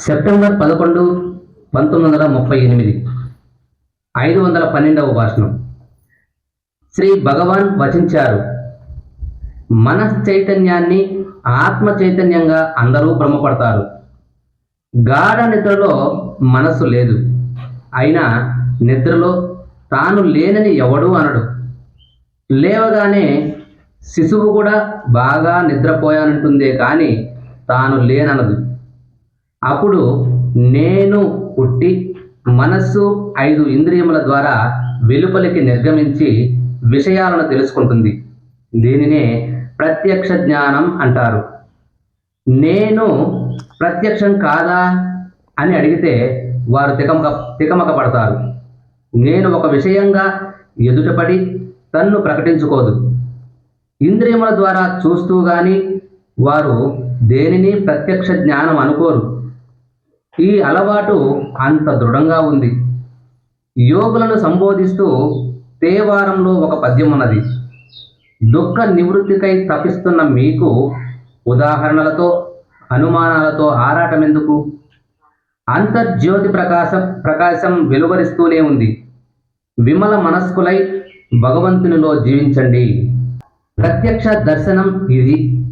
September పదకొండు పంతొమ్మిది వందల ముప్పై ఎనిమిది. ఐదు వందల పన్నెండవ భాషణం. శ్రీ భగవాన్ వచించారు మనశ్చైతన్యాన్ని ఆత్మ చైతన్యంగా అందరూ భ్రమపడతారు. గాఢ నిద్రలో మనస్సు లేదు. అయినా నిద్రలో తాను లేనని ఎవడూ అనడు. లేవగానే శిశువు కూడా బాగా నిద్రపోయానంటుందే కానీ తాను లేననదు. అప్పుడు నేను పుట్టి మనస్సు ఐదు ఇంద్రియముల ద్వారా వెలుపలికి నిర్గమించి విషయాలను తెలుసుకుంటుంది. దీనినే ప్రత్యక్ష జ్ఞానం అంటారు. నేను ప్రత్యక్షం కాదా అని అడిగితే వారు తికమక తికమక పడతారు నేను ఒక విషయంగా ఎదుటపడి తన్ను ప్రకటించుకోదు. ఇంద్రియముల ద్వారా చూస్తూ గాని వారు దేనిని ప్రత్యక్ష జ్ఞానం అనుకోరు. ఈ అలవాటు అంత దృఢంగా ఉంది. యోగులను సంబోధిస్తూ తేవారంలో ఒక పద్యం ఉన్నది. దుఃఖ నివృత్తికై తపిస్తున్న మీకు ఉదాహరణలతో అనుమానాలతో ఆరాటమెందుకు? అంతర్జ్యోతి ప్రకాశం ప్రకాశం వెలువరిస్తూనే ఉంది. విమల మనస్కులై భగవంతునిలో జీవించండి. ప్రత్యక్ష దర్శనం ఇది.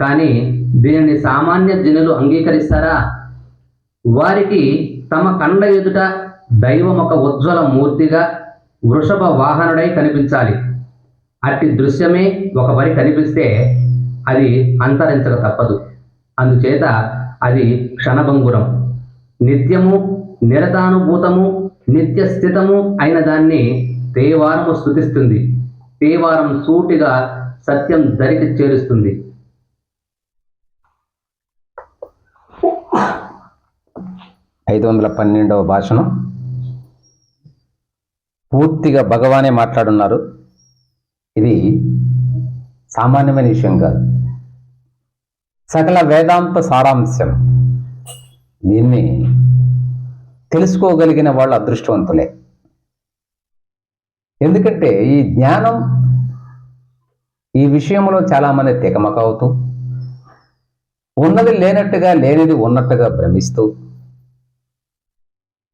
కానీ దీనిని సామాన్య జనులు అంగీకరిస్తారా? వారికి తమ కండ ఎదుట దైవం ఒక ఉజ్వల మూర్తిగా వృషభ వాహనుడై కనిపించాలి. అట్టి దృశ్యమే ఒక వరి కనిపిస్తే అది అంతరించక తప్పదు. అందుచేత అది క్షణభంగురం. నిత్యము నిరతానుభూతము నిత్యస్థితము అయిన దాన్ని తేవారము స్థుతిస్తుంది. తేవారం సూటిగా సత్యం దరికి చేరుస్తుంది. ఐదు వందల పన్నెండవ భాషను పూర్తిగా భగవానే మాట్లాడున్నారు. ఇది సామాన్యమైన విషయం కాదు. సకల వేదాంత సారాంశం. దీన్ని తెలుసుకోగలిగిన వాళ్ళు అదృష్టవంతులే. ఎందుకంటే ఈ జ్ఞానం ఈ విషయంలో చాలామంది తికమక అవుతూ ఉన్నది లేనట్టుగా లేనిది ఉన్నట్టుగా భ్రమిస్తూ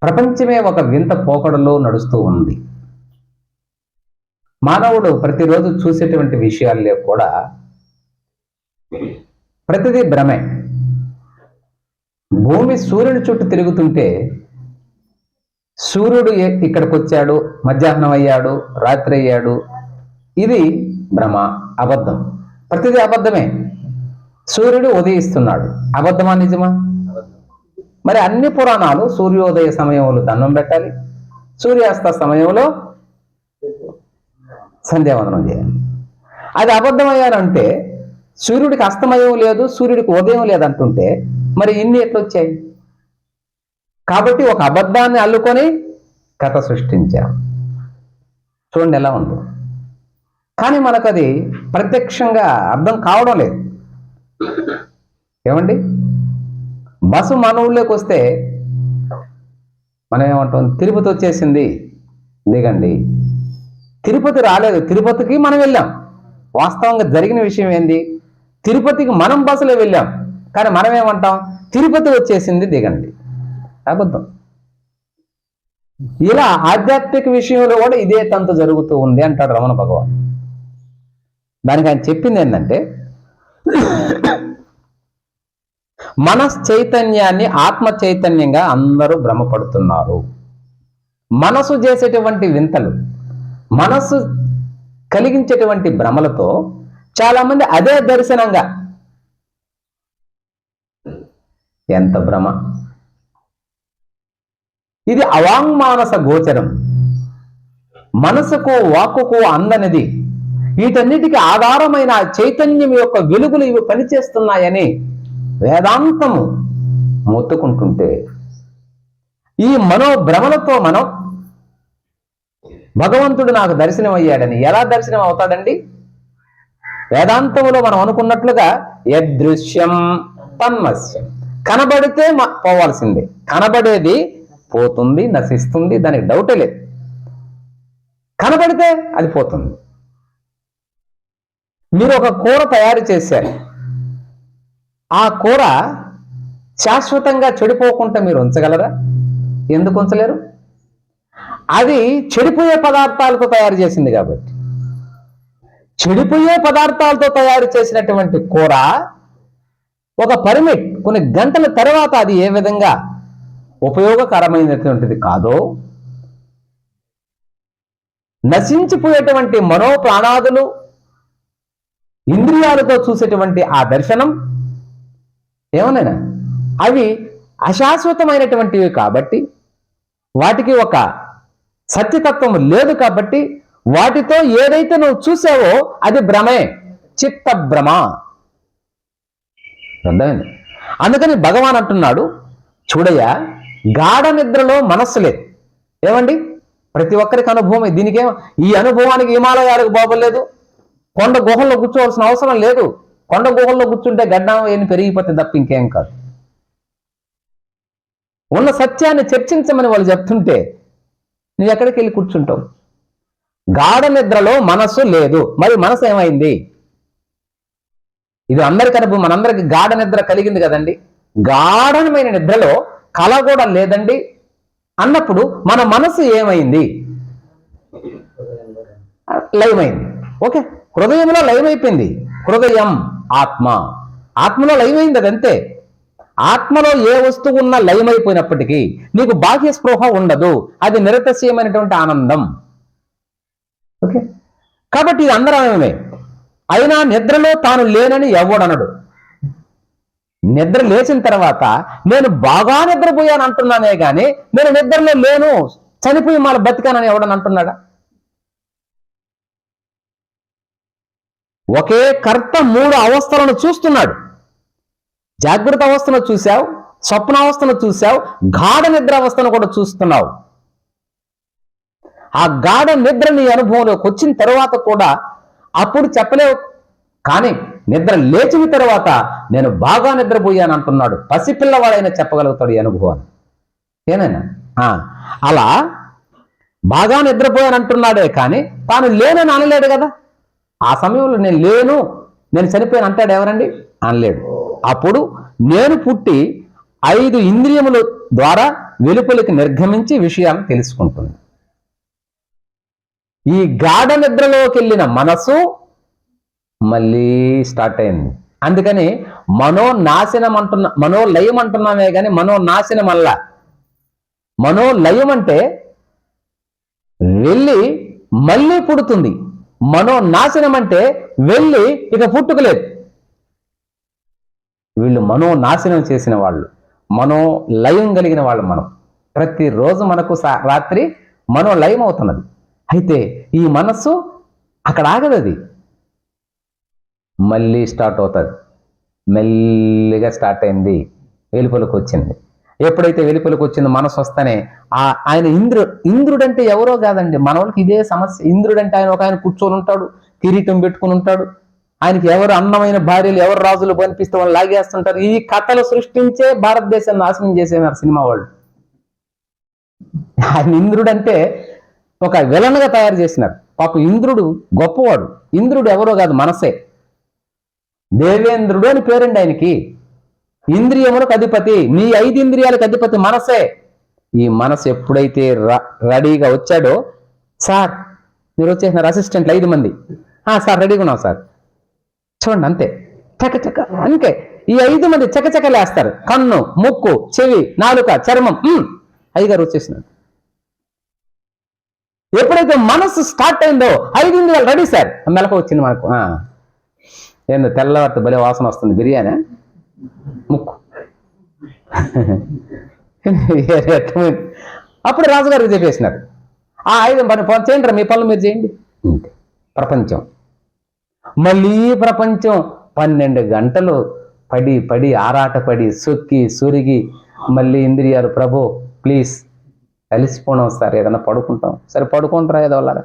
ప్రపంచమే ఒక వింత పోకడలో నడుస్తూ ఉంది. మానవుడు ప్రతిరోజు చూసేటువంటి విషయాల్లో కూడా ప్రతిదీ భ్రమే. భూమి సూర్యుని చుట్టూ తిరుగుతుంటే సూర్యుడు ఇక్కడికి వచ్చాడు మధ్యాహ్నం అయ్యాడు రాత్రి అయ్యాడు ఇది భ్రమ అబద్ధం. ప్రతిదీ అబద్ధమే. సూర్యుడు ఉదయిస్తున్నాడు. అబద్ధమా నిజమా? మరి అన్ని పురాణాలు సూర్యోదయ సమయంలో దండం పెట్టాలి. సూర్యాస్త సమయంలో సంధ్యావందనం చేయాలి. అది అబద్ధమయ్యానంటే సూర్యుడికి అస్తమయం లేదు సూర్యుడికి ఉదయం లేదంటుంటే మరి ఇన్ని ఎట్లొచ్చాయి? కాబట్టి ఒక అబద్ధాన్ని అల్లుకొని కథ సృష్టించాం. చూడండి ఎలా ఉందో. కానీ మనకు అది ప్రత్యక్షంగా అర్థం కావడం లేదు. ఏమండి? బస్సు మన ఊళ్ళోకి వస్తే మనం ఏమంటాం తిరుపతి వచ్చేసింది. దిగండి తిరుపతి రాలేదు. తిరుపతికి మనం వెళ్ళాం. వాస్తవంగా జరిగిన విషయం ఏంది? తిరుపతికి మనం బస్సులో వెళ్ళాం. కానీ మనం ఏమంటాం తిరుపతి వచ్చేసింది దిగండి. అబద్ధం. ఇలా ఆధ్యాత్మిక విషయంలో కూడా ఇదే తంతు జరుగుతూ ఉంది అంటాడు రమణ భగవాన్. దానికి ఆయన చెప్పింది ఏంటంటే మనస్ చైతన్యాన్ని ఆత్మ చైతన్యంగా అందరూ భ్రమపడుతున్నారు. మనసు చేసేటువంటి వింతలు మనస్సు కలిగించేటువంటి భ్రమలతో చాలామంది అదే దర్శనంగా ఎంత భ్రమ? ఇది అవాంగ్మానస గోచరం. మనసుకు వాక్కుకు అందనిది. వీటన్నిటికీ ఆధారమైన చైతన్యం యొక్క వెలుగులు ఇవి పనిచేస్తున్నాయని వేదాంతము మొత్తుకుంటుంటే ఈ మనోభ్రమలతో మనం భగవంతుడు నాకు దర్శనం అయ్యాడని ఎలా దర్శనం అవుతాడండి వేదాంతములో మనం అనుకున్నట్లుగా యదృశ్యం తన్మస్యం. కనబడితే పోవాల్సిందే. కనబడేది పోతుంది నశిస్తుంది దానికి డౌటే లేదు. కనబడితే అది పోతుంది. మీరు ఒక కూర తయారు చేశారు. ఆ కూర శాశ్వతంగా చెడిపోకుండా మీరు ఉంచగలరా? ఎందుకు ఉంచలేరు? అది చెడిపోయే పదార్థాలతో తయారు చేసింది కాబట్టి. చెడిపోయే పదార్థాలతో తయారు చేసినటువంటి కూర ఒక పరిమిట్ కొన్ని గంటల తర్వాత అది ఏ విధంగా ఉపయోగకరమైనటువంటిది కాదో నశించిపోయేటువంటి మనో ప్రాణాదులు ఇంద్రియాలతో చూసేటువంటి ఆ దర్శనం ఏమనైనా అవి అశాశ్వతమైనటువంటివి కాబట్టి వాటికి ఒక సత్యతత్వం లేదు కాబట్టి వాటితో ఏదైతే నువ్వు చూసావో అది భ్రమే చిత్త భ్రమ. అర్థమైంది? అందుకని భగవాన్ అంటున్నాడు చూడయ్యా గాఢ నిద్రలో మనస్సు లేదు. ఏమండి? ప్రతి ఒక్కరికి అనుభవం దీనికేం ఈ అనుభవానికి హిమాలయాలకు బాబలేదు కొండ గుహల్లో కూర్చోవలసిన అవసరం లేదు. కొండ గుహల్లో కూర్చుంటే గడ్డం ఏమి పెరిగిపోతుంది తప్ప ఇంకేం కాదు. ఉన్న సత్యాన్ని చర్చించమని వాళ్ళు చెప్తుంటే నువ్వు ఎక్కడికి వెళ్ళి కూర్చుంటావు? గాఢ నిద్రలో మనస్సు లేదు. మరి మనసు ఏమైంది? ఇది అందరికీ అనుభవం మనందరికి గాఢ నిద్ర కలిగింది కదండి. గాఢమైన నిద్రలో కళ కూడా లేదండి. అన్నప్పుడు మన మనసు ఏమైంది? లయమైంది. ఓకే? హృదయంలో లయమైపోయింది. హృదయం ఆత్మ. ఆత్మలో లయమైంది అదంతే ఆత్మలో ఏ వస్తువు ఉన్నా లయమైపోయినప్పటికీ నీకు బాహ్య స్పృహ ఉండదు. అది నిరతస్యమైనటువంటి ఆనందం. ఓకే? కాబట్టి ఇది అందరమే అయినా నిద్రలో తాను లేనని ఎవడనడు నిద్ర లేచిన తర్వాత నేను బాగా నిద్రపోయాను అంటున్నానే కానీ నేను నిద్రలో లేను. చనిపోయి మళ్ళీ బతికానని ఎవడని అంటున్నాడా? ఒకే కర్త మూడు అవస్థలను చూస్తున్నాడు. జాగ్రత్త అవస్థను చూశావు స్వప్నావస్థను చూశావు గాఢ నిద్ర అవస్థను కూడా చూస్తున్నావు. ఆ గాఢ నిద్ర నీ అనుభవంలోకి వచ్చిన తర్వాత కూడా అప్పుడు చెప్పలేవు కానీ నిద్ర లేచిన తర్వాత నేను బాగా నిద్రపోయాను అంటున్నాడు. పసిపిల్లవాడైనా చెప్పగలుగుతాడు ఈ అనుభవాన్ని. ఏనైనా ఆ, అలా బాగా నిద్రపోయాను అంటున్నాడే కానీ తాను లేనని అనలేడు కదా. ఆ సమయంలో నేను లేను నేను చనిపోయాను అంటాడు ఎవరండి? అనలేడు. అప్పుడు నేను పుట్టి ఐదు ఇంద్రియముల ద్వారా వెలుపలికి నిర్గమించి విషయాన్ని తెలుసుకుంటుంది. ఈ గాఢ నిద్రలోకి వెళ్ళిన మనసు మళ్ళీ స్టార్ట్ అయింది. అందుకని మనోనాశనం అంటున్నా మనోలయం అంటున్నామే కానీ మనోనాశనం అల్ల మనోలయం అంటే వెళ్ళి మళ్ళీ పుడుతుంది. మనోనాశనం అంటే వెళ్ళి ఇక పుట్టుకలేదు వీళ్ళు మనోనాశనం చేసిన వాళ్ళు మనోలయం కలిగిన వాళ్ళు మనం. ప్రతిరోజు మనకు సా- రాత్రి మనోలయం అవుతున్నది. అయితే ఈ మనస్సు అక్కడ ఆగదు అది. మళ్ళీ స్టార్ట్ అవుతుంది. మెల్లిగా స్టార్ట్ అయింది. వెలుపలకు వచ్చింది. ఎప్పుడైతే వెలుపలకు వచ్చిందో మనసు వస్తేనే ఆ ఆయన ఇంద్రు ఇంద్రుడంటే ఎవరో కాదండి. మన వాళ్ళకి ఇదే సమస్య. ఇంద్రుడంటే ఆయన ఒక ఆయన కూర్చొని ఉంటాడు కిరీటం పెట్టుకుని ఉంటాడు. ఆయనకి ఎవరు అందమైన భార్యలు ఎవరు రాజులు కనిపిస్తే వాళ్ళు లాగేస్తుంటారు. ఈ కథలు సృష్టించే భారతదేశాన్ని నాశనం చేసేనారు సినిమా వాళ్ళు. ఆయన ఇంద్రుడంటే ఒక విలన్గా తయారు చేసినారు. పాప ఇంద్రుడు గొప్పవాడు. ఇంద్రుడు ఎవరో కాదు మనసే. దేవేంద్రుడు అని పేరండి ఆయనకి. ఇంద్రియములకు అధిపతి. మీ ఐదు ఇంద్రియాలకు అధిపతి మనసే. ఈ మనసు ఎప్పుడైతే ర- రెడీగా వచ్చాడో సార్ మీరు వచ్చేసినారు అసిస్టెంట్లు ఐదు మంది. "ఆ, సార్ రెడీగా ఉన్నాం సార్. చూడండి అంతే. చక చక అంతే. ఈ ఐదు మంది చకచక లేస్తారు. కన్ను ముక్కు చెవి నాలుక చర్మం ఐదారు అయ్యగారు వచ్చేసినారు. ఎప్పుడైతే మనసు స్టార్ట్ అయిందో ఐదు ఇంద్రియాలు రెడీ సార్. మెలక వచ్చింది మనకు ఆ. ఏందో తెల్లవారితో భలే వాసన వస్తుంది బిర్యానీ. ముక్కు. అప్పుడు రాజుగారికి చెప్పేసినారు. ఆ ఐదు పని చేయండి రా, మీ పనులు మీరు చేయండి. ప్రపంచం. మళ్ళీ ప్రపంచం పన్నెండు గంటలు పడి పడి ఆరాటపడి సొక్కి సురిగి మళ్ళీ ఇంద్రియాలు ప్రభు ప్లీజ్ అలిసిపోవడం సార్ ఏదైనా పడుకుంటాం. సరే పడుకుంటారా ఏదో వాళ్ళరా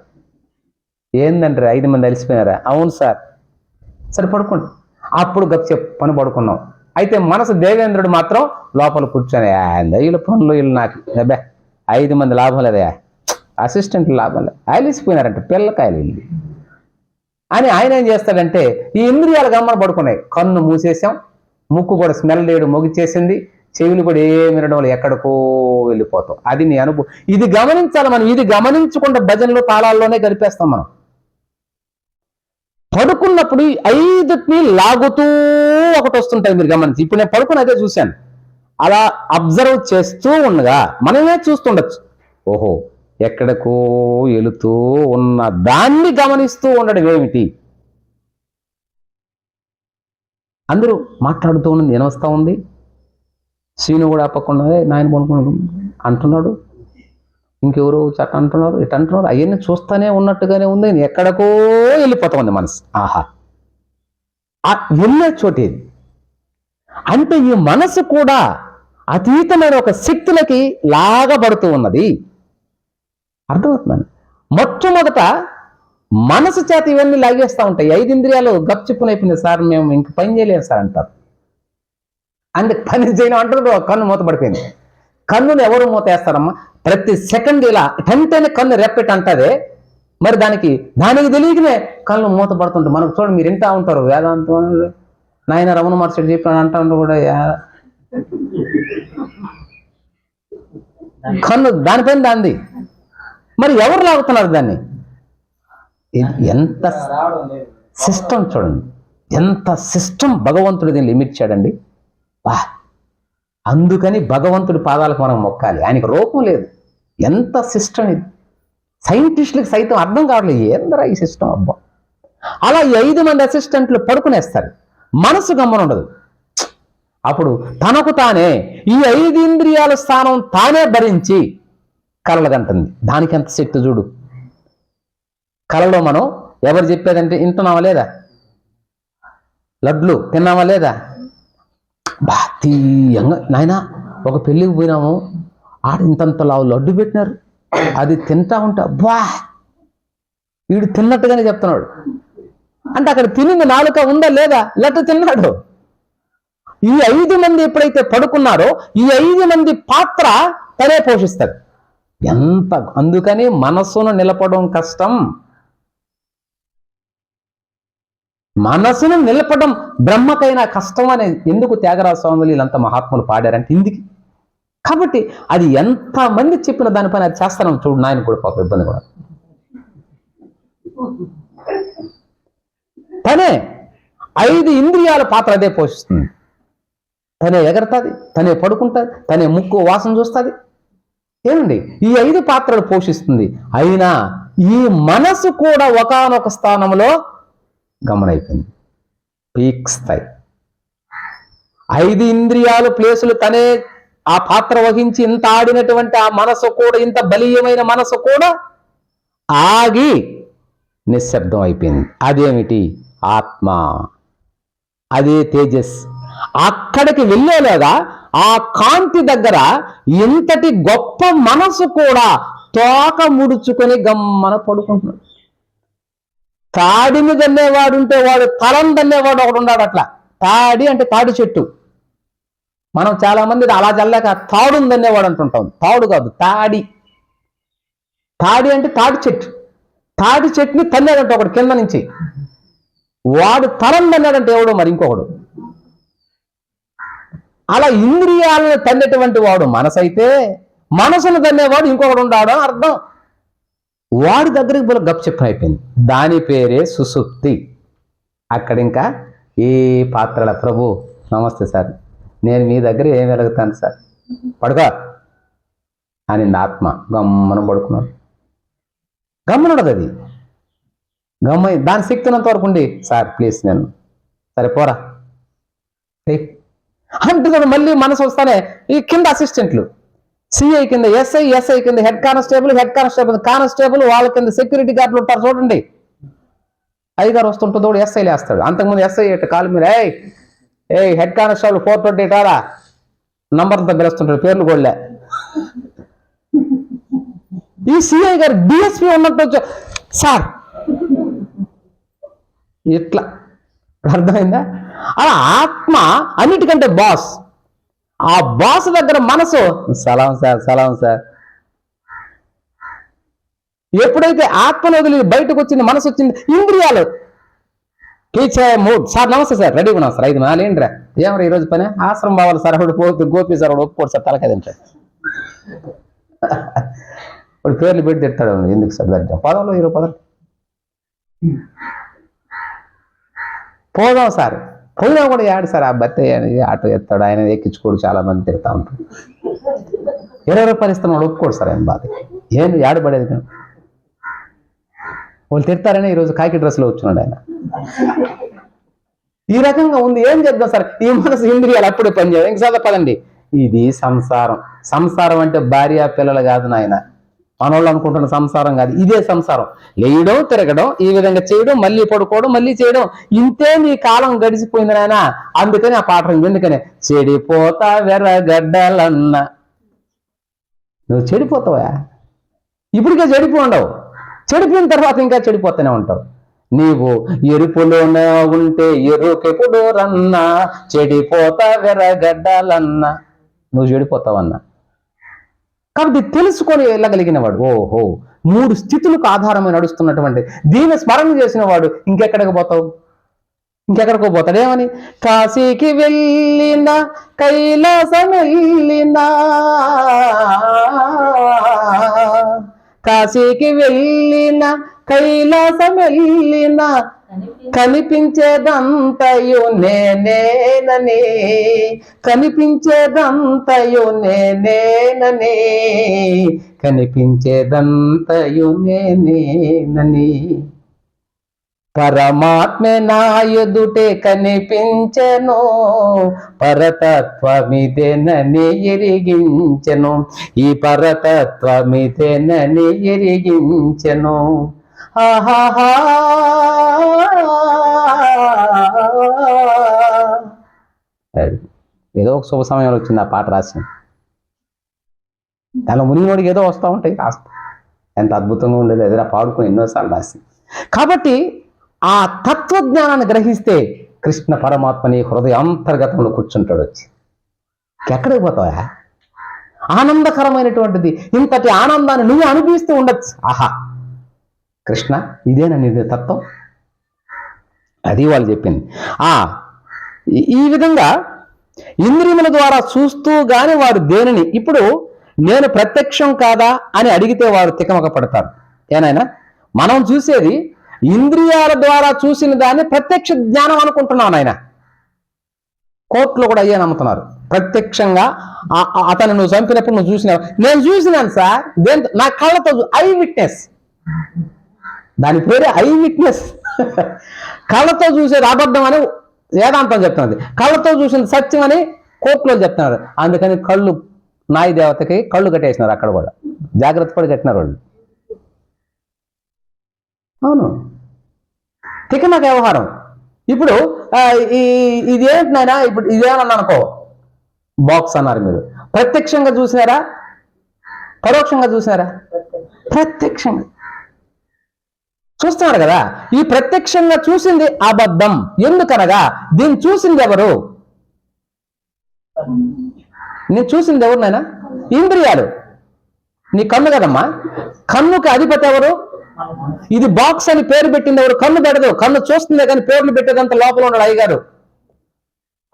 ఏందంటారు ఐదు మంది అలిసిపోయినారా? అవును సార్. సరే పడుకోండి. అప్పుడు గప్చెప్ పని పడుకున్నాం. అయితే మనసు దేవేంద్రుడు మాత్రం లోపల కూర్చొని వీళ్ళ పనులు వీళ్ళు నాకు అబ్బే ఐదు మంది లాభం లేదయా అసిస్టెంట్ లాభం లేదు. అలిసిపోయినారంట పిల్లకాయలు అని ఆయన ఏం చేస్తాడంటే ఈ ఇంద్రియాలు గమ్మన పడుకున్నాయి. కన్ను మూసేసాం ముక్కు కూడా స్మెల్ లేడు మొగిచేసింది చెవులు కూడా ఏమి వినడం వల్ల ఎక్కడికో వెళ్ళిపోతాం. అది నీ అనుభవం. ఇది గమనించాలి మనం. ఇది గమనించకుండా భజనలు తాళాల్లోనే గడిపేస్తాం మనం. పడుకున్నప్పుడు ఐదుని ఐదుటిని లాగుతూ ఒకటి వస్తుంటాయి మీరు గమనించి. ఇప్పుడు నేను పడుకుని అదే చూశాను. అలా అబ్జర్వ్ చేస్తూ ఉండగా మనమే చూస్తుండొచ్చు. ఓహో ఎక్కడికో వెళుతూ ఉన్న దాన్ని గమనిస్తూ ఉండడం ఏమిటి? అందరూ మాట్లాడుతూ ఉన్నది ఏమొస్తా ఉంది? శ్రీను కూడా ఆపకుండా నాయన పడుకున్నాడు అంటున్నాడు. ఇంకెవరో చట్ట అంటున్నారు ఇటు అంటున్నారు అవన్నీ చూస్తూనే ఉన్నట్టుగానే ఉంది. ఎక్కడికో వెళ్ళిపోతా ఉంది మనసు. ఆహా. ఆ వెళ్ళే చోటేది అంటే ఈ మనసు కూడా అతీతమైన ఒక శక్తులకి లాగబడుతూ ఉన్నది. అర్థమవుతుందండి? మొట్టమొదట మనసు చేత ఇవన్నీ లాగేస్తూ ఉంటాయి. ఐదు ఇంద్రియాలు గప్చిప్పునైపోయింది సార్ మేము ఇంక పని చేయలేము సార్ అంటారు. అందుకు పని చేయడం అంటారు కన్ను మూత పడిపోయింది. కన్నును ఎవరు మూతేస్తారమ్మా? ప్రతి సెకండ్ ఇలా టెంటనే కన్ను రెప్పెట్ అంటదే. మరి దానికి దానికి తెలియకనే కళ్ళు మూత మనకు చూడండి మీరు వింటా ఉంటారు. వేదాంతం నాయన రమణ మహర్షి చెప్పిన అంటా ఉంటారు కూడా. కన్ను దానిపైన దాంది. మరి ఎవరు లాగుతున్నారు దాన్ని? ఎంత సిస్టమ్ చూడండి. ఎంత సిస్టమ్ భగవంతుడు దీన్ని లిమిట్ చేయడండి. బా అందుకని భగవంతుడి పాదాలకు మనం మొక్కాలి. ఆయనకు రూపం లేదు. ఎంత సిస్టమ్ ఇది? సైంటిస్టులకు సైతం అర్థం కావట్లేదు. ఏందరా ఈ సిస్టమ్ అబ్బా? అలా ఈ ఐదు మంది అసిస్టెంట్లు పడుకునేస్తారు. మనసు గమ్మన ఉండదు. అప్పుడు తనకు తానే ఈ ఐదు ఇంద్రియాల స్థానం తానే భరించి కలలగంటుంది దానికి ఎంత శక్తి చూడు. కలలో మనం ఎవరు చెప్పేదంటే వింటున్నావా లేదా? లడ్లు తిన్నావా లేదా? బా నాయన ఒక పెళ్ళికి పోయినాము. ఆడ ఇంతంత లావు లడ్డు పెట్టినారు. అది తింటా ఉంటా బా వీడు తిన్నట్టుగానే చెప్తున్నాడు. అంటే అక్కడ తినింది నాలుక ఉందా లేదా? లడ్డు తిన్నాడు. ఈ ఐదు మంది ఎప్పుడైతే పడుకున్నారో ఈ ఐదు మంది పాత్ర తనే పోషిస్తాడు. ఎంత అందుకని మనస్సును నిలపడం కష్టం. మనసును నిలపడం బ్రహ్మకైనా కష్టం అని ఎందుకు త్యాగరాజ స్వాములు మహాత్ములు పాడారంటే ఇందుకు. కాబట్టి అది ఎంత మంది చెప్పిన దానిపైన అది చేస్తాను చూడు నాయన కూడా పాప ఇబ్బంది కూడా తనే ఐదు ఇంద్రియాల పాత్ర అదే పోషిస్తుంది. తనే ఎగరతాది తనే పడుకుంటుంది తనే ముక్కు వాసన చూస్తుంది. ఏమండి? ఈ ఐదు పాత్రలు పోషిస్తుంది. అయినా ఈ మనసు కూడా ఒకానొక స్థానంలో గమనైపోయింది. పీక్ స్థాయి. ఐదు ఇంద్రియాలు ప్లేసులు తనే ఆ పాత్ర వహించి ఇంత ఆడినటువంటి ఆ మనసు కూడా ఇంత బలీయమైన మనసు కూడా ఆగి నిశ్శబ్దం అయిపోయింది. అదేమిటి? ఆత్మ. అదే తేజస్. అక్కడికి వెళ్ళేలాగా ఆ కాంతి దగ్గర ఇంతటి గొప్ప మనసు కూడా తోక ముడుచుకొని గమ్మన పడుకుంటున్నాడు. తాడిని దన్నేవాడు ఉంటే వాడు తలం దన్నేవాడు ఒకడు ఉన్నాడు అట్లా. తాడి అంటే తాడి చెట్టు. మనం చాలా మంది అలా చల్లాక తాడుని దన్నేవాడు అంటుంటాం. తాడు కాదు తాడి. తాడి అంటే తాడి చెట్టు. తాడి చెట్టుని తన్నాడంట ఒకడు కింద నుంచి. వాడు తలం తన్నాడంటే ఎవడో మరి ఇంకొకడు. అలా ఇంద్రియాలను తన్నటువంటి వాడు మనసైతే మనసును తన్నేవాడు ఇంకొకడు ఉన్నాడు అర్థం. వాడి దగ్గరికి పోలే గప్చెప్ప అయిపోయింది. దాని పేరే సుసుప్తి. అక్కడ ఇంకా ఏ పాత్రల ప్రభు నమస్తే సార్. నేను మీ దగ్గర ఏం వెలుగుతాను సార్? పడుకో. అని ఆత్మ గమ్మనం పడుకున్నాడు. గమ్మనుడదు అది. గమ్మ దాని శక్తి ఉన్నంత వరకు ఉండి సార్ ప్లీజ్ నేను. సరే పోరా. అంటున్నాడు మళ్ళీ మనసు వస్తానే ఈ కింద అసిస్టెంట్లు సిఐ కింద ఎస్ఐ ఎస్ఐ కింద head constable head constable constable వాళ్ళ కింద సెక్యూరిటీ గార్డులు ఉంటారు చూడండి. అయ్యగారు వస్తుంటుందో ఎస్ఐ లేస్తాడు. అంతకుముందు ఎస్ఐ ఎట్ట కాలు మీద ఏయ్ ఏ హెడ్ కానిస్టేబుల్ ఫోర్ ట్వంటీ ఎయిటారా నంబర్తో పిలుస్తుంటాడు పేర్లు కూడా ఈ సిఐ గారు డిఎస్పీ ఉన్నట్టు వచ్చా సార్ ఇట్లా. అర్థమైందా? అలా ఆత్మ అన్నిటికంటే బాస్ ఆ బాస్ దగ్గర మనసు సలాం సార్ సలాం సార్. ఎప్పుడైతే ఆత్మను వదిలి బయటకు వచ్చింది మనసు వచ్చింది ఇంద్రియాలు. Teacher mood. సార్ నమస్తే సార్. రెడీగా ఉన్నాం సార్. ఐదు నాలుగు ఏంట్రా? ఏమరా ఈరోజు పని? ఆశ్రమం బావాలి సార్ అప్పుడు పోతే గోపి సార్ అప్పుడు ఒప్పుకోడు సార్. తింటాడు వాడు పేర్లు పెట్టి తిడతాడు. ఎందుకు సార్? దర్జం పదంలో ఇరవై పదం పోదాం సార్. పోయినా కూడా యాడు సార్ ఆ బట్ట ఆటో ఎత్తాడు. ఆయన ఎక్కించుకోడు. చాలా మంది తిడతా ఉంటారు. ఇరవై రూపాయలు ఇస్తాను వాడు ఒప్పుకోడు సార్ ఆయన బాధ ఏం యాడు పడేది నేను. వాళ్ళు తిడతారని ఈరోజు కాకి డ్రెస్లో వచ్చినాడు ఆయన. ఈ రకంగా ఉంది. ఏం చేద్దాం సార్? ఈ మనసు ఇంద్రియాలు అప్పుడే పనిచేయాలి ఇంక చదువు పదండి. ఇది సంసారం. సంసారం అంటే భార్య పిల్లలు కాదు నాయన. మనోళ్ళు అనుకుంటున్న సంసారం కాదు. ఇదే సంసారం. లేయడం తిరగడం ఈ విధంగా చేయడం మళ్ళీ పడుకోవడం మళ్ళీ చేయడం. ఇంతే నీ కాలం గడిచిపోయింది నాయన. అందుకని ఆ పాఠం ఎందుకని? చెడిపోతా వెరగడ్డలన్న. నువ్వు చెడిపోతావా? ఇప్పటికే చెడిపోండవు చెడిపోయిన తర్వాత ఇంకా చెడిపోతూనే ఉంటావు. నీవు ఎరుపులోనే ఉంటే ఎరుకెప్పుడు రన్నా చెడిపోతా వెరగడ్డాలన్నా. నువ్వు చెడిపోతావన్నా. కాబట్టి తెలుసుకొని వెళ్ళగలిగిన వాడు ఓహో! మూడు స్థితులకు ఆధారమై నడుస్తున్నటువంటి దీన్ని స్మరణ చేసిన వాడు ఇంకెక్కడికి పోతావు? ఇంకెక్కడికో పోతాడేమని కాశీకి వెళ్ళిన కైలాసం వెళ్ళినా కాశీకి వెళ్ళిన కైలాసం వెళ్ళిన కనిపించేదంతయు నేనేనని కనిపించేదంతయు నేనేనని కనిపించేదంతయు నేనేనని పరమాత్మే నాయుదుటే ఎదుటే కనిపించెను. పరతత్వమిదేనని ఎరిగించెను. ఈ పరతత్వమిదేనని ఎరిగించెను. ఆహాహా! ఏదో ఒక శుభ సమయంలో వచ్చింది ఆ పాట రాసి. దానిలో మునిగినోడికి ఏదో వస్తూ ఉంటాయి రాస్తా. ఎంత అద్భుతంగా ఉండేది ఎదురా పాడుకుని ఎన్నోసార్లు రాసి. కాబట్టి ఆ తత్వజ్ఞానాన్ని గ్రహిస్తే కృష్ణ పరమాత్మని హృదయ అంతర్గతంలో కూర్చుంటాడు వచ్చి. ఎక్కడికి పోతావా? ఆనందకరమైనటువంటిది ఇంతటి ఆనందాన్ని నువ్వు అనుభవిస్తూ ఉండొచ్చు. ఆహా. కృష్ణ ఇదేనా నీ తత్వం? అది వాళ్ళు చెప్పింది. ఆ ఈ- విధంగా ఇంద్రియముల ద్వారా చూస్తూ గాని వారు దేనిని ఇప్పుడు నేను ప్రత్యక్షం కాదా అని అడిగితే వారు తికమక పడతారు ఏనాయనా? మనం చూసేది ఇంద్రియాల ద్వారా చూసిన దాన్ని ప్రత్యక్ష జ్ఞానం అనుకుంటున్నాను ఆయన కోర్టులో కూడా అయ్యే నమ్ముతున్నారు. ప్రత్యక్షంగా అతను నువ్వు చంపినప్పుడు నువ్వు చూసినావు. నేను చూసినాను సార్ దేని నా కళ్ళతో ఐ విట్నెస్. దాని పేరే ఐ విట్నెస్. కళ్ళతో చూసేది అబద్ధం అని వేదాంతం చెప్తున్నది. కళ్ళతో చూసిన సత్యం అని కోర్టులో చెప్తున్నారు. అందుకని కళ్ళు నాయి దేవతకి కళ్ళు కట్టేసినారు అక్కడ కూడా. జాగ్రత్త పడి కట్టినారు వాళ్ళు. అవును. తికమక వ్యవహారం. ఇప్పుడు ఈ ఇది ఏంటి నాయనా? ఇప్పుడు ఇదేమన్నా అనుకో. బాక్స్ అన్నారు మీరు. ప్రత్యక్షంగా చూసినారా? పరోక్షంగా చూసినారా? ప్రత్యక్షంగా. చూస్తున్నారు కదా? ఈ ప్రత్యక్షంగా చూసింది అబద్ధం. ఎందుకనగా దీన్ని చూసింది ఎవరు? నేను చూసింది ఎవరు నాయన? ఇంద్రియాలు. నీ కన్ను కదమ్మా. కన్నుకి అధిపతి ఎవరు? ఇది బాక్స్ అని పేరు పెట్టింది ఎవరు? కన్ను పెడదు కన్ను చూస్తుందే కానీ పేర్లు పెట్టేదంత లోపల ఉన్నాడు అయ్యగారు.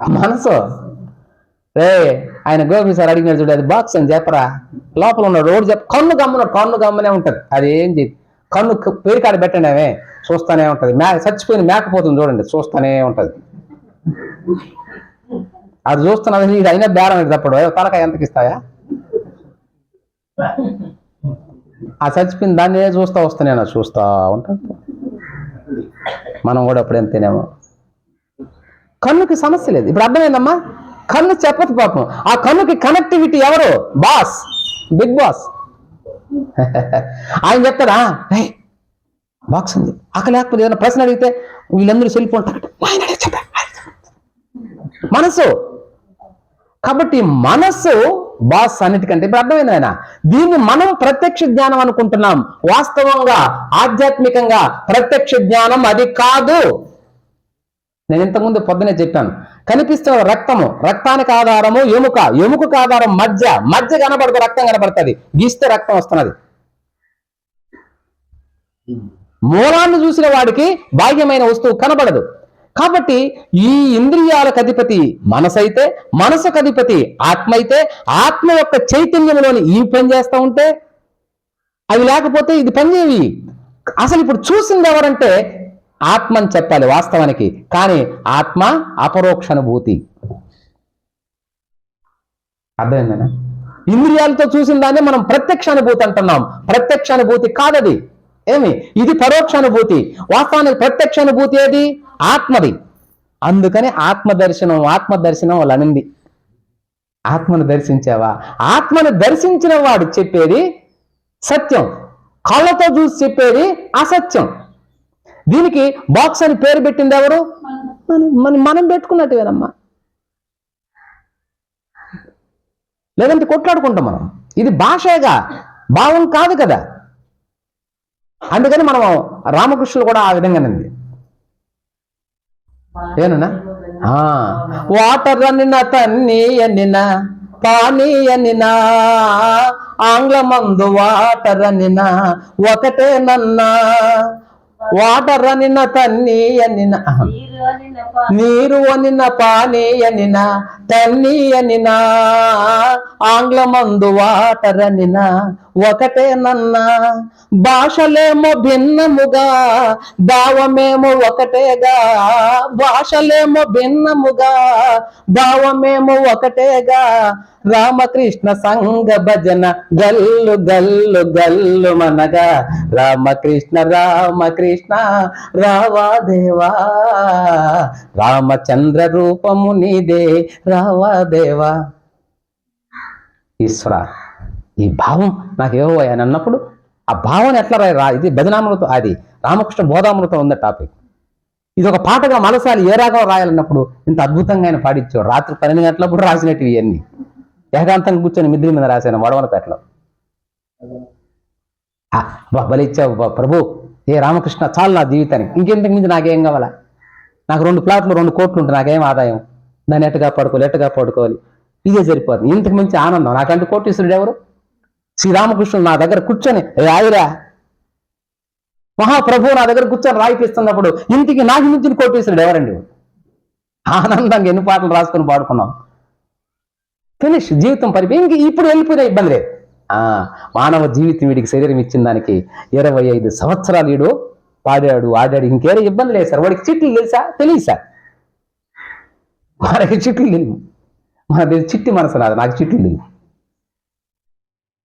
మనసు. రే ఆయన గోపి సార్ అడిగినాడు చూడు అది బాక్స్ అని చెప్పరా? లోపల ఉన్నాడు. రోడ్డు చెప్ప కన్ను గమ్మున్నాడు. కన్ను గమ్మనే ఉంటది. అదేం చెప్పి కన్ను పేరికాడ పేరు కాడ పెట్టండి చూస్తానే మే చచ్చిపోయిన మేకపోతుంది చూడండి చూస్తూనే ఉంటుంది. అది చూస్తున్నది ఇది అయినా బేరం ఇది తప్పుడు. తలకాయ ఎంతకి ఇస్తాయా? ఆ చచ్చిపోయిన దాన్ని చూస్తా వస్తానే చూస్తా ఉంటాను మనం కూడా అప్పుడు ఎంతేనేమో. కన్నుకి సమస్య లేదు. ఇప్పుడు అర్థమైందమ్మా? కన్ను చెప్పదు పాపం. ఆ కన్నుకి కనెక్టివిటీ ఎవరు? బాస్. Big boss. ఆయన చెప్తాడా? "రేయ్, బాక్స్ ఉంది. అక్కడ లేకపోతే ఏదైనా ప్రశ్న అడిగితే వీళ్ళందరూ సెల్ ఫోన్ మనసు కాబట్టి మనస్సు బాస్ అన్నిటికంటే ఇప్పుడు అర్థమైంది ఆయన దీన్ని మనం ప్రత్యక్ష జ్ఞానం అనుకుంటున్నాం. వాస్తవంగా ఆధ్యాత్మికంగా ప్రత్యక్ష జ్ఞానం అది కాదు. నేను ఇంతకుముందు పొద్దునే చెప్పాను. కనిపిస్తున్న రక్తము రక్తానికి ఆధారము ఎముక. ఎముకకు ఆధారం మధ్య మధ్య కనబడదు రక్తం కనబడుతుంది. గీస్తే రక్తం వస్తున్నది. మూలాన్ని చూసిన వాడికి బాహ్యమైన వస్తువు కనబడదు. కాబట్టి ఈ ఇంద్రియాలకు అధిపతి మనసైతే మనసుకు అధిపతి ఆత్మ అయితే ఆత్మ యొక్క చైతన్యంలోని ఈ పని చేస్తూ ఉంటే అవి లేకపోతే ఇది పనిచేయవి అసలు ఇప్పుడు చూసింది ఎవరంటే ఆత్మని చెప్పాలి వాస్తవానికి. కానీ ఆత్మ అపరోక్షనుభూతి. అర్థమైందేనా? ఇంద్రియాలతో చూసిన దాన్ని మనం ప్రత్యక్ష అనుభూతి అంటున్నాం. ప్రత్యక్ష అనుభూతి కాదది. ఏమి? ఇది పరోక్ష అనుభూతి వాస్తవానికి ప్రత్యక్ష అనుభూతి ఏది? ఆత్మది. అందుకని ఆత్మ దర్శనం ఆత్మ దర్శనం వాళ్ళు అనింది. ఆత్మను దర్శించావా? ఆత్మను దర్శించిన వాడు చెప్పేది సత్యం. కళ్ళతో చూసి చెప్పేది అసత్యం. దీనికి బాక్స్ అని పేరు పెట్టింది ఎవరు? మనం. మనం- పెట్టుకున్నట్టువేనమ్మా లేదంటే కొట్లాడుకుంటాం మనం. ఇది భాషేగా భావం కాదు కదా. అందుకని మనం రామకృష్ణులు కూడా ఆ విధంగానంది ఏనన్నా వాటర్ అనిన తన్ని అనిన పానీ అనిన ఆంగ్ల మందు వాటర్ అనిన ఒకటే నన్నా వాటర్ అనిన తన్ని అనిన. నీరు అనిన పానీ. అనిన తన్ని అనిన. ఆంగ్ల మందు వాటర్ అనిన ఒకటే నన్నా. భాషలేమో భిన్నముగా భావమేమో ఒకటేగా. భాషలేమో భిన్నముగా భావమేమో ఒకటేగా. రామకృష్ణ సంఘ భజన. గల్లు గల్లు గల్లు మనగా. రామకృష్ణ రామకృష్ణ రావా దేవా. రామచంద్ర రూపము నీదే రావా దేవా. ఈశ్వర ఈ భావం నాకు ఏవో అని అన్నప్పుడు ఆ భావన ఎట్లా రా ఇది భజనామృతం అది రామకృష్ణ బోధామృతం ఉంది టాపిక్. ఇది ఒక పాటగా మలసాలి ఏ రాగం రాయాలన్నప్పుడు ఇంత అద్భుతంగా ఆయన పాడించాడు రాత్రి పన్నెండు గంటలప్పుడు రాసినట్టు ఇవన్నీ ఏకాంతంగా కూర్చొని మిద్రి మీద రాశాను వడవలపేటలో. ఆ, బా, ఇచ్చావు ప్రభు ఏ రామకృష్ణ చాలు నా జీవితానికి ఇంకెంతకు మించి నాకేం కావాలా? నాకు రెండు ప్లాట్లు రెండు కోట్లు ఉంటే నాకేం ఆదాయం? దాన్ని ఎట్టగా పడుకోవాలి ఎట్టుగా పడుకోవాలి? ఇదే సరిపోతుంది. ఇంతకు మించి ఆనందం. నాకంటే కోటీశ్వరుడు ఎవరు? శ్రీరామకృష్ణుడు నా దగ్గర కూర్చొని రాయిరా మహాప్రభువు నా దగ్గర కూర్చొని రాయిపిస్తున్నప్పుడు ఇంటికి నాకు మించిన కోటీశ్వరుడు ఎవరండి? ఆనందంగా ఎన్ని పాటలు రాసుకొని పాడుకున్నాం. ఫినిష్ జీవితం పరిపి ఇంక ఇప్పుడు వెళ్ళిపోయిన ఇబ్బంది లేదు ఆ మానవ జీవితం వీడికి శరీరం ఇచ్చిన దానికి ఇరవై ఐదు సంవత్సరాలు వీడు పాడాడు ఆడాడు ఇంకేదో ఇబ్బంది లేదు సార్. వాడికి చిట్లు తెలుసా? తెలియదు సార్. మనకి చిట్లు తెలియదు మన చిట్టి మనసు రాదు. నాకు చిట్లు తెలియదు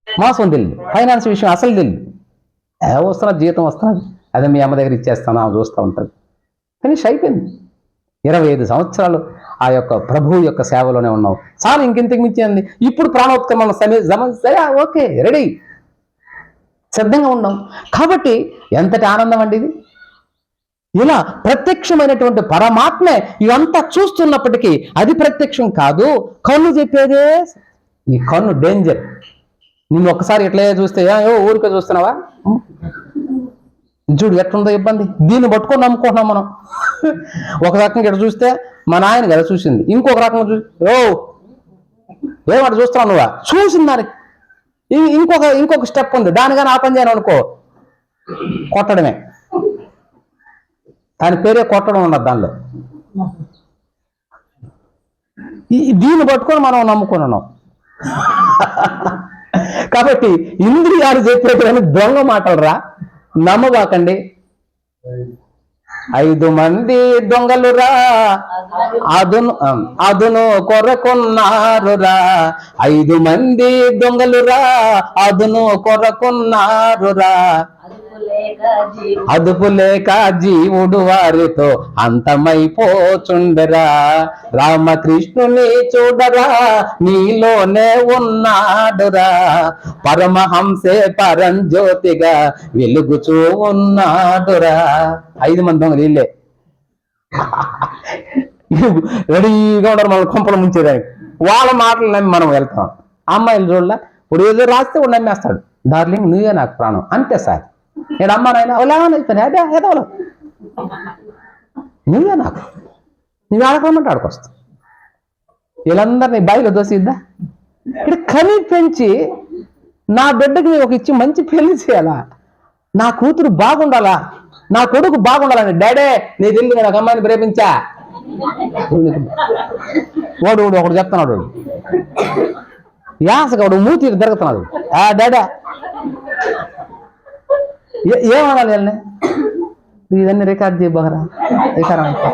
మాసం తెలియదు. ఫైనాన్స్ విషయం అసలు తెలియదు. ఏ వస్తున్నా జీతం వస్తున్నది అదే మీ అమ్మ దగ్గర ఇచ్చేస్తాను ఆమె చూస్తూ ఉంటుంది ఫినిష్ అయిపోయింది. ఇరవై ఐదు సంవత్సరాలు ఆ యొక్క ప్రభువు యొక్క సేవలోనే ఉన్నాం చాలా ఇంకెంతకు మించింది ఇప్పుడు ప్రాణోత్కమం సమయ జమ సరే ఓకే రెడీ. సిద్ధంగా ఉన్నాం. కాబట్టి ఎంతటి ఆనందం అండి ఇది? ఇలా ప్రత్యక్షమైనటువంటి పరమాత్మే ఇవంతా చూస్తున్నప్పటికీ అది ప్రత్యక్షం కాదు. కన్ను చెప్పేదే ఈ కన్ను డేంజర్ నిన్ను ఒకసారి ఎట్లా చూస్తే ఏ ఊరికే చూస్తున్నావా? చూడు ఎట్లుందో ఇబ్బంది. దీన్ని పట్టుకొని నమ్ముకుంటున్నాం మనం. ఒక రకంగా ఇట్లా చూస్తే మా నాయన కదా చూసింది. ఇంకొక రకంగా చూసి ఓ! ఏమట చూస్తున్నావు నువ్వా? చూసింది దానికి ఇంకొక ఇంకొక స్టెప్ ఉంది. దానిగాని ఆ పని చేయను అనుకో. కొట్టడమే. దాని పేరే కొట్టడం ఉన్నది దానిలో. ఈ- దీన్ని పట్టుకొని మనం నమ్ముకొని ఉన్నాం కాబట్టి ఇంద్రియాలు చెప్పేటువంటి దొంగ మాటలు రా. నమ్మబాకండి. ఐదు మంది దొంగలురా. అదును అదును కొరకున్నారురా. ఐదు మంది దొంగలురా. అదును కొరకున్నారురా. అదుపు లేక జీవుడు వారితో అంతమైపోచుండరా. రామకృష్ణుని చూడరా నీలోనే ఉన్నాడురా. పరమహంసే పరంజ్యోతిగా వెలుగుచూ ఉన్నాడురా. ఐదు మంది దొంగలు వీళ్ళే. రెడీగా ఉండరు మన కొంపలు ముంచేదానికి వాళ్ళ మాటలు నమ్మి మనం వెళ్తాం. అమ్మాయిలు చూడలా ఇప్పుడు ఏదో రాస్తే కూడా నమ్మేస్తాడు. డార్లింగ్ నువ్వే నాకు ప్రాణం. అంతే సార్. నేను అమ్మ నాయన ఓలాగని అయిపోయినా అదే ఏదో నువ్వే నాకు నువ్వు ఆడకమంటే ఆడుకొస్తా వీళ్ళందరినీ బయలు దోసిద్దా? ఇక్కడ కని పెంచి నా బిడ్డకి ఒక ఇచ్చి మంచి పెళ్ళి చేయాలా? నా కూతురు బాగుండాలా? నా కొడుకు బాగుండాలని డాడే నీ తెలియదు నేను ఒక అమ్మాయిని ప్రేమించా? వాడు వాడు ఒకడు చెప్తున్నాడు వాడు. యాసగా వాడు మూతి తిరుగుతున్నాడు. ఆ డాడా. ఏమనాలి వీళ్ళని? ఇవన్నీ రికార్డ్ చేయబోరా రికార్డ్ అనుకో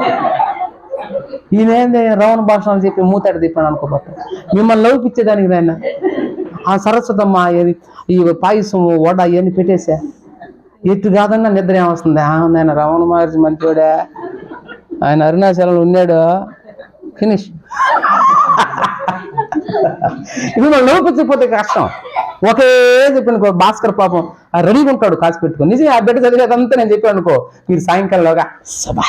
ఈయనేంది రవణ భాషణాలు చెప్పి మూతాడు తిప్పాను అనుకోబోతా మిమ్మల్ని లవిపించేదానికి నాయన. ఆ సరస్వతమ్మ ఏది? ఈ పాయసం వడ ఇవన్నీ పెట్టేసా ఎత్తు కాదన్నా నిద్ర ఏమొస్తుంది? ఆ నాయన రమణ మహర్షి మంచోడా. ఆయన అరుణాచలంలో ఉన్నాడు. ఫినిష్ ఇది మనం లోపించకపోతే కష్టం. ఒకే చెప్పాను భాస్కర్ పాపం ఆ రెడీగా ఉంటాడు కాసి పెట్టుకొని నిజంగా ఆ బిడ్డ చదివేదంతా నేను చెప్పాను అనుకో మీరు సాయంకాలంలోగా సబా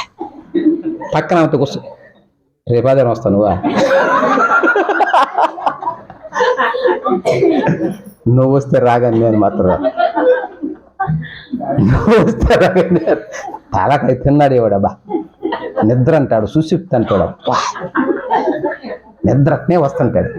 పక్కన ఆమెతో కూర్చో. రేపాదేరం వస్తాను నువ్వా? నువ్వు వస్తే రాగానే నేను మాత్రం నువ్వు వస్తే రాగానే నేను. తిన్నాడు ఇవాడబ్బా నిద్ర అంటాడు సుశిప్తి అంటాడు. అప్పా నిద్రనే వస్తుంటాడు.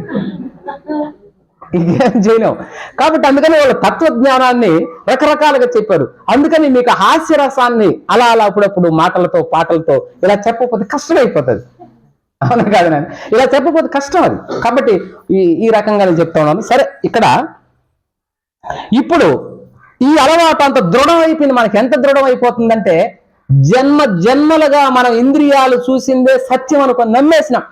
ఇంకేం చేయలేం. కాబట్టి అందుకని వాళ్ళు తత్వజ్ఞానాన్ని రకరకాలుగా చెప్పారు. అందుకని మీకు హాస్యరసాన్ని అలా అలా అప్పుడప్పుడు మాటలతో పాటలతో ఇలా చెప్పకపోతే కష్టమైపోతుంది. అవును కాదు నేను ఇలా చెప్పకపోతే కష్టం అది. కాబట్టి ఈ ఈ రకంగా నేను చెప్తా ఉన్నాను. సరే ఇక్కడ ఇప్పుడు ఈ అలవాటు అంత దృఢం అయిపోయింది మనకి ఎంత దృఢం అయిపోతుందంటే జన్మ జన్మలుగా మనం ఇంద్రియాలు చూసిందే సత్యం అనుకొని నమ్మేసినాం.